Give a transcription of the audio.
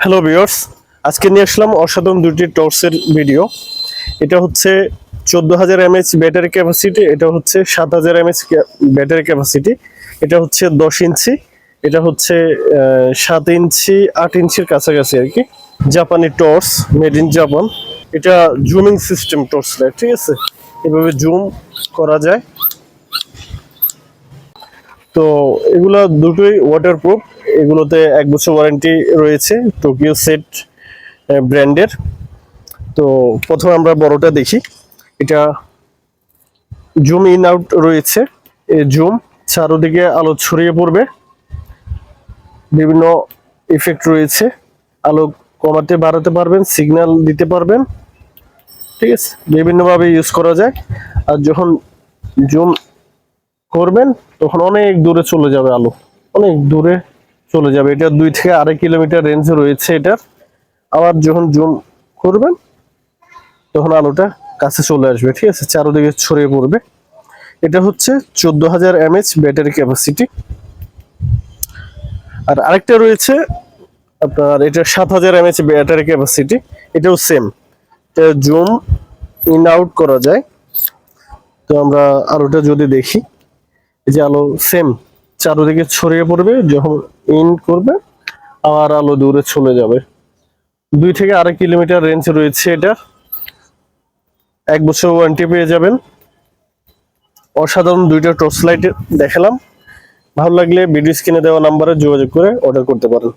Hello viewers আজকে নিয়ে আসলাম অসাধারণ দুটি টর্চের ভিডিও এটা হচ্ছে চোদ্দ হাজার এমএচ ব্যাটারি ক্যাপাসিটি এটা হচ্ছে সাত হাজার এমএচ ব্যাটারি ক্যাপাসিটি এটা হচ্ছে দশ ইঞ্চি, এটা হচ্ছে সাত ইঞ্চি, আট ইঞ্চির কাছাকাছি আর কি। জাপানি টর্চ মেড ইন জাপান এটা জুমিং সিস্টেম টর্চ ঠিক আছে? এভাবে জুম করা যায়। তো এগুলো দুটোই ওয়াটারপ্রুফ এগুলোতে এক বছর ওয়ারেন্টি রয়েছে টোকিও সেট ব্র্যান্ডের তো প্রথমে আমরা বড়টা দেখি। এটা জুম ইন আউট রয়েছে। জুম চারোদিকে আলো ছড়িয়ে পড়বে। বিভিন্ন ইফেক্ট রয়েছে। আলো কমাতে, বাড়াতে পারবেন সিগন্যাল দিতে পারবেন। ঠিক আছে? বিভিন্নভাবে ইউজ করা যায়। আর যখন জুম করবেন, তখন অনেক দূরে চলে যাবে আলু। অনেক দূরে চলে যাবে। এটা দুই থেকে আড়াই কিলোমিটার রেঞ্জ রয়েছে এটার আবার যখন জুম করবেন, তখন আলুটা কাছে চলে আসবে, ঠিক আছে? চারোদিকে ছড়িয়ে পড়বে। এটা হচ্ছে চোদ্দ হাজার এমএচ ব্যাটারি ক্যাপাসিটি আর আরেকটা রয়েছে আপনার, এটা সাত হাজার এমএচ ব্যাটারি ক্যাপাসিটি এটাও সেম জুম ইন আউট করা যায়। তো আমরা আলুটা যদি দেখি। যে আলো সেম চারোদিকে ছড়িয়ে পড়বে, যখন ইন করবে আর আলো দূরে চলে যাবে। দুই থেকে আড়াই কিলোমিটার রেঞ্জ রয়েছে এটা। এক বছর ওয়ারেন্টি পেয়ে যাবেন। অসাধারণ দুইটা টর্চ লাইট দেখালাম। ভালো লাগলে ভিডিও স্ক্রিনে দেওয়া নাম্বারে যোগাযোগ করে অর্ডার করতে পারেন।